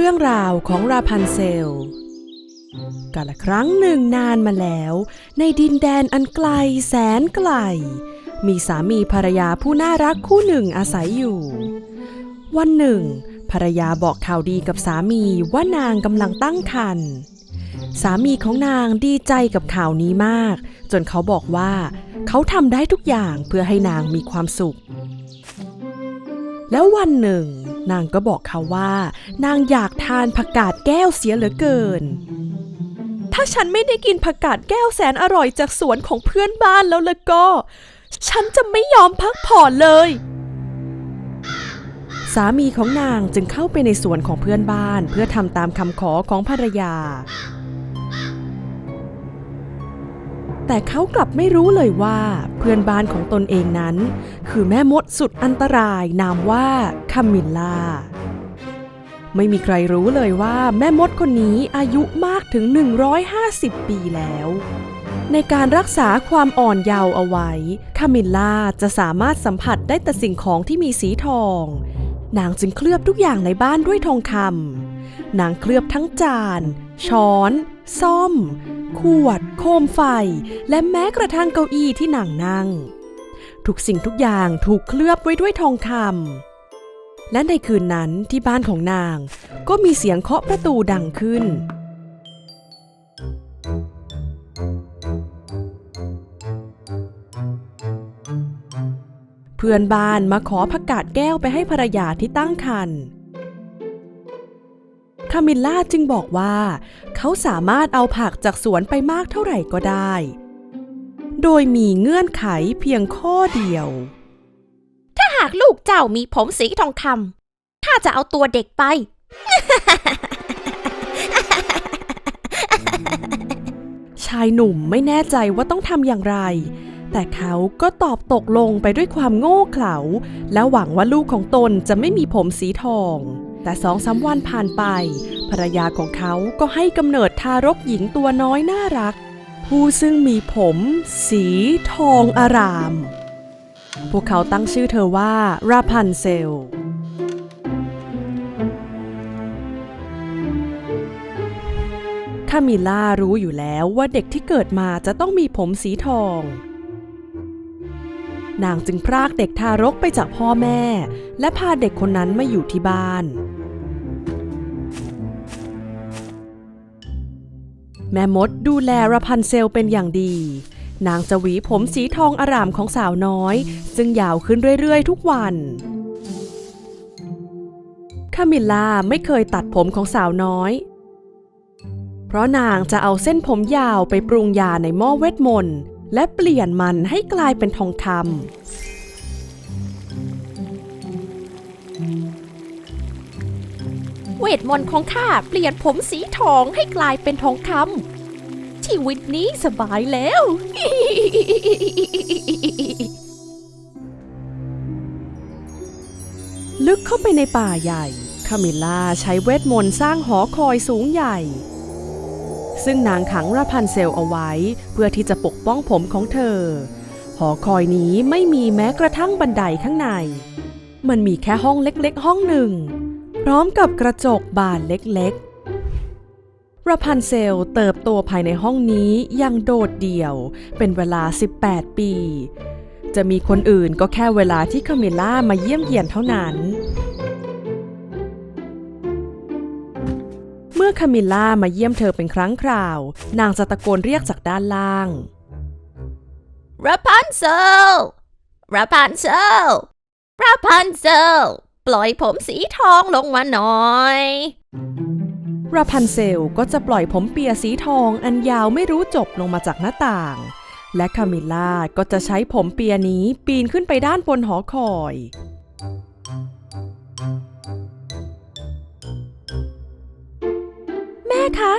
รื่องราวของราพันเซล กาละครั้งหนึ่งนานมาแล้ว ในดินแดนอันไกลแสนไกล มีสามีภรรยาผู้น่ารักคู่หนึ่งอาศัยอยู่ วันหนึ่ง ภรรยาบอกข่าวดีกับสามีว่านางกำลังตั้งครรภ์สามีของนางดีใจกับข่าวนี้มาก จนเขาบอกว่าเขาทำได้ทุกอย่างเพื่อให้นางมีความสุข แล้ววันหนึ่ง นางก็บอกเขาว่า นางอยากทานผักกาดแก้วเสียเหลือเกิน ถ้าฉันไม่ได้กินผักกาดแก้วแสนอร่อยจากสวนของเพื่อนบ้านแล้วละก็ ฉันจะไม่ยอมพักผ่อนเลยสามีของนางจึงเข้าไปในสวนของเพื่อนบ้านเพื่อทำตามคำขอของภรรยา แต่เขากลับไม่รู้เลยว่าเพื่อนบ้านของตนเองนั้น คือแม่มดสุดอันตรายนามว่าคามิลลาไม่มีใครรู้เลยว่าแม่มดคนนี้อายุมากถึง 150 ปีแล้ว ในการรักษาความอ่อนเยาว์เอาไว้คามิลลาจะสามารถสัมผัสได้แต่สิ่งของที่มีสีทอง นางจึงเคลือบทุกอย่างในบ้านด้วยทองคำนางเคลือบทั้งจาน ช้อน ซ่อม ขวด โคมไฟ และแม้กระทั่งเก้าอี้ที่นางนั่ง ทุกสิ่งทุกอย่างถูกเคลือบไว้ด้วยทองคำและในคืนนั้นที่บ้านของนาง ก็มีเสียงเคาะประตูดังขึ้น เพื่อนบ้านมาขอผักกาดแก้วไปให้ภรรยาที่ตั้งครรภ์ คามิลล่าจึงบอกว่า เขาสามารถเอาผักจากสวนไปมากเท่าไหร่ก็ได้ โดยมีเงื่อนไขเพียงข้อเดียว ถ้าหากลูกเจ้ามีผมสีทองคำข้าจะเอาตัวเด็กไป ชายหนุ่มไม่แน่ใจว่าต้องทำอย่างไร แต่เขาก็ตอบตกลงไปด้วยความโง่เขลา และหวังว่าลูกของตนจะไม่มีผมสีทอง แต่สองสามวันผ่านไป ภรรยาของเขาก็ให้กำเนิดทารกหญิงตัวน้อยน่ารัก ผู้ซึ่งมีผม สีทองอาราม พวกเขาตั้งชื่อเธอว่าราพันเซลคามิล่ารู้อยู่แล้วว่าเด็กที่เกิดมาจะต้องมีผมสีทอง นางจึงพรากเด็กทารกไปจากพ่อแม่ และพาเด็กคนนั้นมาอยู่ที่บ้าน แม่มดดูแลราพันเซลเป็นอย่างดี นางจะหวีผมสีทองอารามของสาวน้อย ซึ่งยาวขึ้นเรื่อยๆ ทุกวันคามิลล่าไม่เคยตัดผมของสาวน้อย เพราะนางจะเอาเส้นผมยาวไปปรุงยาในหม้อเวทมนต์และเปลี่ยนมันให้กลายเป็นทองคำ เวทมนต์ของข้าเปลี่ยนผมสีทองให้กลายเป็นทองคำชีวิตนี้สบายแล้ว ลึกเข้าไปในป่าใหญ่คามิลล่าใช้เวทมนต์สร้างหอคอยสูงใหญ่ ซึ่งนางขังราพันเซลเอาไว้เพื่อที่จะปกป้องผมของเธอ หอคอยนี้ไม่มีแม้กระทั่งบันไดข้างใน มันมีแค่ห้องเล็กๆ ห้องหนึ่ง พร้อมกับกระจกบานเล็กๆราพันเซลเติบโตภายในห้องนี้อยังโดดเดี่ยวเป็นเวลา 18 ปี จะมีคนอื่นก็แค่เวลาที่คาเมล่ามาเยี่ยมเยียนเท่านั้น เมื่อคามิลล่ามาเยี่ยมเธอเป็นครั้งคราวนางจะตะโกนเรียกจากด้านล่างราพันเซลราพันเซลราพันเซล ปล่อยผมสีทองลงมาหน่อยราพันเซลก็จะปล่อยผมเปียสีทองอันยาวไม่รู้จบลงมาจากหน้าต่าง และคามิลล่าก็จะใช้ผมเปียนี้ปีนขึ้นไปด้านบนหอคอย แม่คะ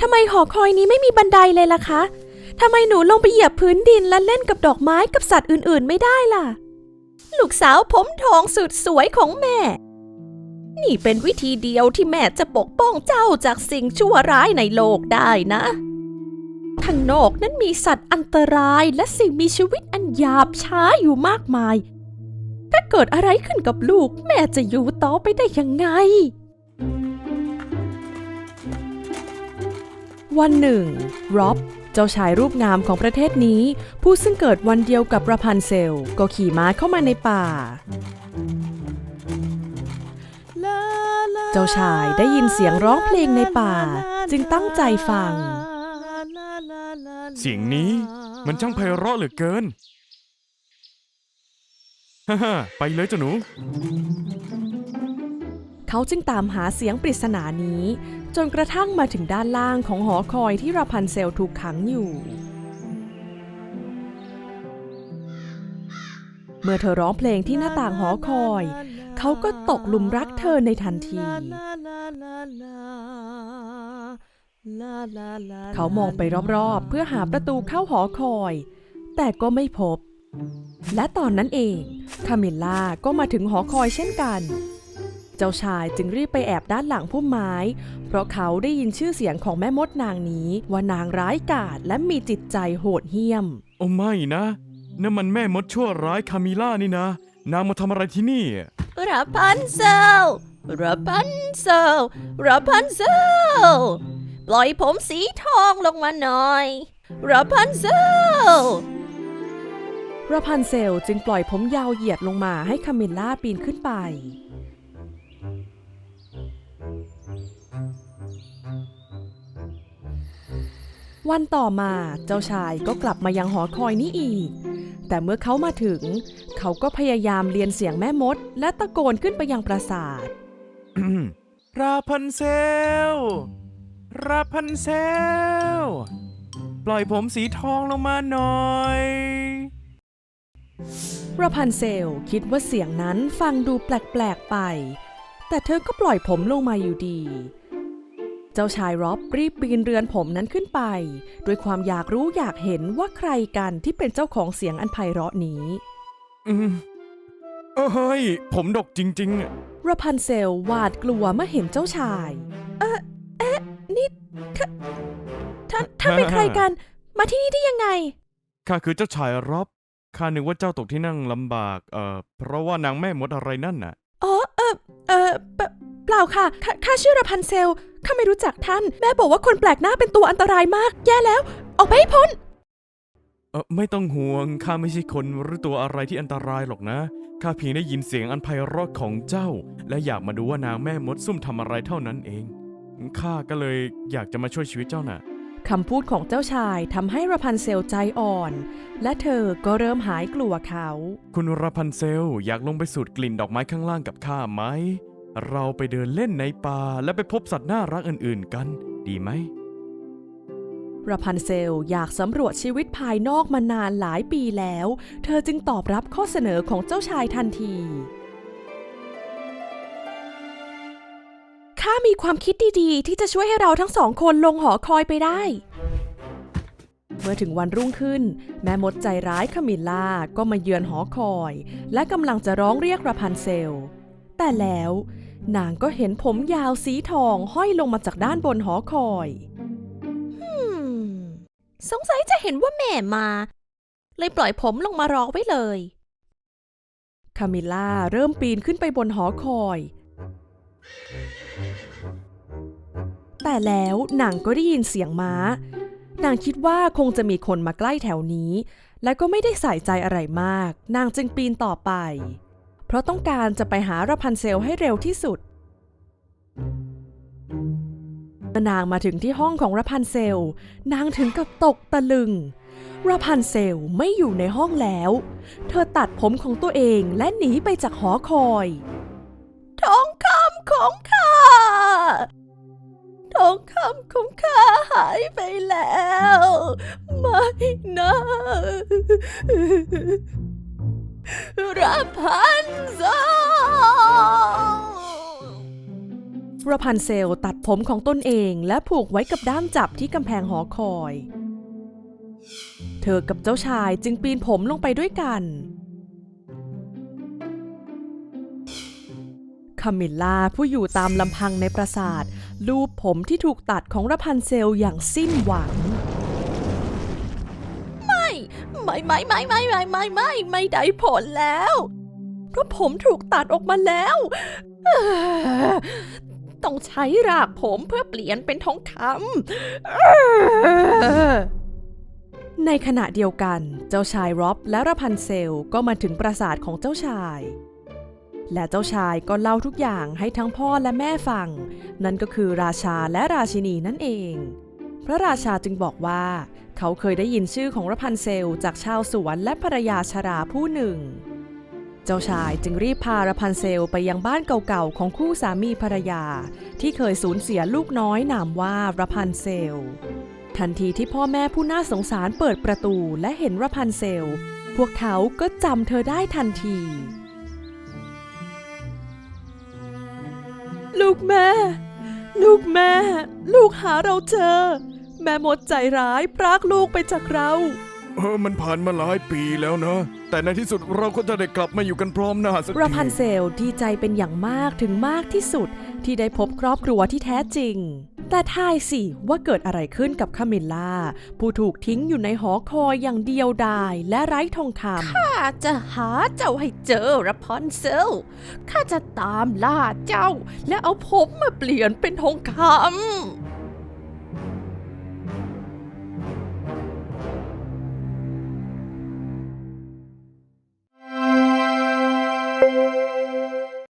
ทำไมหอคอยนี้ไม่มีบันไดเลยล่ะคะทำไมหนูลงไปเหยียบพื้นดินและเล่นกับดอกไม้กับสัตว์อื่นๆ ไม่ได้ล่ะ ลูกสาวผมทองสุดสวยของแม่ นี่เป็นวิธีเดียวที่แม่จะปกป้องเจ้าจากสิ่งชั่วร้ายในโลกได้นะทางนอกนั้นมีสัตว์อันตรายและสิ่งมีชีวิตอันหยาบช้าอยู่มากมาย ถ้าเกิดอะไรขึ้นกับลูก แม่จะอยู่ต่อไปได้ยังไง วันหนึ่งร็อบ เจ้าชายรูปงามของประเทศนี้ ผู้ซึ่งเกิดวันเดียวกับราพันเซล ก็ขี่ม้าเข้ามาในป่า เจ้าชายได้ยินเสียงร้องเพลงในป่า จึงตั้งใจฟัง เสียงนี้มันช่างไพเราะเหลือเกิน ฮ่าฮ่าไปเลยเจ้าหนู เขาจึงตามหาเสียงปริศนานี้ จนกระทั่งมาถึงด้านล่างของหอคอยที่ราพันเซลถูกขังอยู่ เมื่อเธอร้องเพลงที่หน้าต่างหอคอย เขาก็ตกหลุมรักเธอในทันที เขามองไปรอบๆ เพื่อหาประตูเข้าหอคอย แต่ก็ไม่พบ และตอนนั้นเองคาเมลล่าก็มาถึงหอคอยเช่นกัน เจ้าชายจึงรีบไปแอบด้านหลังพุ่มไม้ เพราะเขาได้ยินชื่อเสียงของแม่มดนางนี้ว่านางร้ายกาจและมีจิตใจโหดเหี้ยม โอ้ไม่นะนั่นมันแม่มดชั่วร้ายคามิล่านี่นะ นางมาทำอะไรที่นี่ ราพันเซลราพันเซลราพันเซลปล่อยผมสีทองลงมาหน่อยราพันเซลราพันเซลจึงปล่อยผมยาวเหยียดลงมาให้คาเมลล่าปีนขึ้นไป วันต่อมาเจ้าชายก็กลับมายังหอคอยนี้อีก แต่เมื่อเขามาถึง เขาก็พยายามเรียนเสียงแม่มด และตะโกนขึ้นไปยังปราสาท ราพันเซล ราพันเซล ปล่อยผมสีทองลงมาหน่อยราพันเซลคิดว่าเสียงนั้นฟังดูแปลกๆไป แต่เธอก็ปล่อยผมลงมาอยู่ดี เจ้าชายร็อบรีบปีนเรือนผมนั้นขึ้นไป ด้วยความอยากรู้อยากเห็นว่าใครกันที่เป็นเจ้าของเสียงอันไพเราะนี้ อืมเอ้ย ผมดกจริงๆอะราพันเซลหวาดกลัวเมื่อเห็นเจ้าชาย เอ๊ะ เอ๊ะ นี่ท่านท่านเป็นใครกัน มาที่นี่ได้ยังไง ข้าคือเจ้าชายร็อบข้านึกว่าเจ้าตกที่นั่งลำบาก เอ่อ เพราะว่านางแม่มดอะไรนั่นน่ะ อ๋อ เออเออ เปเปล่าค่ะข้าข้าชื่อราพันเซล ข้าไม่รู้จักท่าน แม่บอกว่าคนแปลกหน้าเป็นตัวอันตรายมาก แย่แล้ว ออกไปให้พ้น เออไม่ต้องห่วง ข้าไม่ใช่คนหรือตัวอะไรที่อันตรายหรอกนะ ข้าเพียงได้ยินเสียงอันไพเราะของเจ้า และอยากมาดูว่านางแม่มดซุ่มทำอะไรเท่านั้นเอง ข้าก็เลยอยากจะมาช่วยชีวิตเจ้าน่ะ คำพูดของเจ้าชายทำให้ราพันเซลใจอ่อน และเธอก็เริ่มหายกลัวเขา คุณราพันเซลอยากลงไปสูดกลิ่นดอกไม้ข้างล่างกับข้าไหม เราไปเดินเล่นในป่าและไปพบสัตว์น่ารักอื่นๆกัน ดีไหมราพันเซลอยากสำรวจชีวิตภายนอกมานานหลายปีแล้ว เธอจึงตอบรับข้อเสนอของเจ้าชายทันที ข้ามีความคิดดีๆ ที่จะช่วยให้เราทั้งสองคนลงหอคอยไปได้ เมื่อถึงวันรุ่งขึ้น แม่มดใจร้ายคามิล่าก็มาเยือนหอคอย และกำลังจะร้องเรียกราพันเซล แต่แล้ว นางก็เห็นผมยาวสีทองห้อยลงมาจากด้านบนหอคอยอืมสงสัยจะเห็นว่าแม่มา เลยปล่อยผมลงมารอไว้เลย คามิลล่าเริ่มปีนขึ้นไปบนหอคอย แต่แล้วนางก็ได้ยินเสียงม้า นางคิดว่าคงจะมีคนมาใกล้แถวนี้ และก็ไม่ได้ใส่ใจอะไรมาก นางจึงปีนต่อไป เพราะต้องการจะไปหาราพันเซลให้เร็วที่สุดนางมาถึงที่ห้องของราพันเซล นางถึงกับตกตะลึงราพันเซลไม่อยู่ในห้องแล้ว เธอตัดผมของตัวเองและหนีไปจากหอคอย ทองคำของข้า ทองคำของข้าหายไปแล้ว ไม่นะ รับพันซอราพันเซลตัดผมของตนเองและผูกไว้กับด้ามจับที่กำแพงหอคอย เธอกับเจ้าชายจึงปีนผมลงไปด้วยกัน คามิลลาผู้อยู่ตามลำพังในปราสาทลูบผมที่ถูกตัดของราพันเซลอย่างสิ้นหวัง ไม่ไม่ไม่ไม่ไม่ไม่ไม่ไม่ได้ผลแล้ว เพราะผมถูกตัดออกมาแล้ว ต้องใช้รากผมเพื่อเปลี่ยนเป็นทองคำในขณะเดียวกันเจ้าชายร็อบและรพันเซลก็มาถึงปราสาทของเจ้าชาย และเจ้าชายก็เล่าทุกอย่างให้ทั้งพ่อและแม่ฟัง นั่นก็คือราชาและราชินีนั่นเอง พระราชาจึงบอกว่า เขาเคยได้ยินชื่อของรพันเซลจากชาวสวนและภรรยาชราผู้หนึ่ง เจ้าชายจึงรีบพารพันเซลไปยังบ้านเก่าๆของคู่สามีภรรยา ที่เคยสูญเสียลูกน้อยนามว่ารพันเซล ทันทีที่พ่อแม่ผู้น่าสงสารเปิดประตูและเห็นรพันเซล พวกเขาก็จำเธอได้ทันที ลูกแม่ลูกแม่ ลูกหาเราเจอ แม่มดใจร้ายพรากลูกไปจากเรา เออมันผ่านมาหลายปีแล้วนะ แต่ในที่สุดเราก็จะได้กลับมาอยู่กันพร้อมหน้าสักทีราพันเซลดีใจเป็นอย่างมากถึงมากที่สุดที่ได้พบครอบครัวที่แท้จริง แต่ทายสิว่าเกิดอะไรขึ้นกับคามิลล่า ผู้ถูกทิ้งอยู่ในหอคอยอย่างเดียวดายและไร้ทองคำ ข้าจะหาเจ้าให้เจอรพอนเซล ข้าจะตามล่าเจ้า และเอาผมมาเปลี่ยนเป็นทองคำ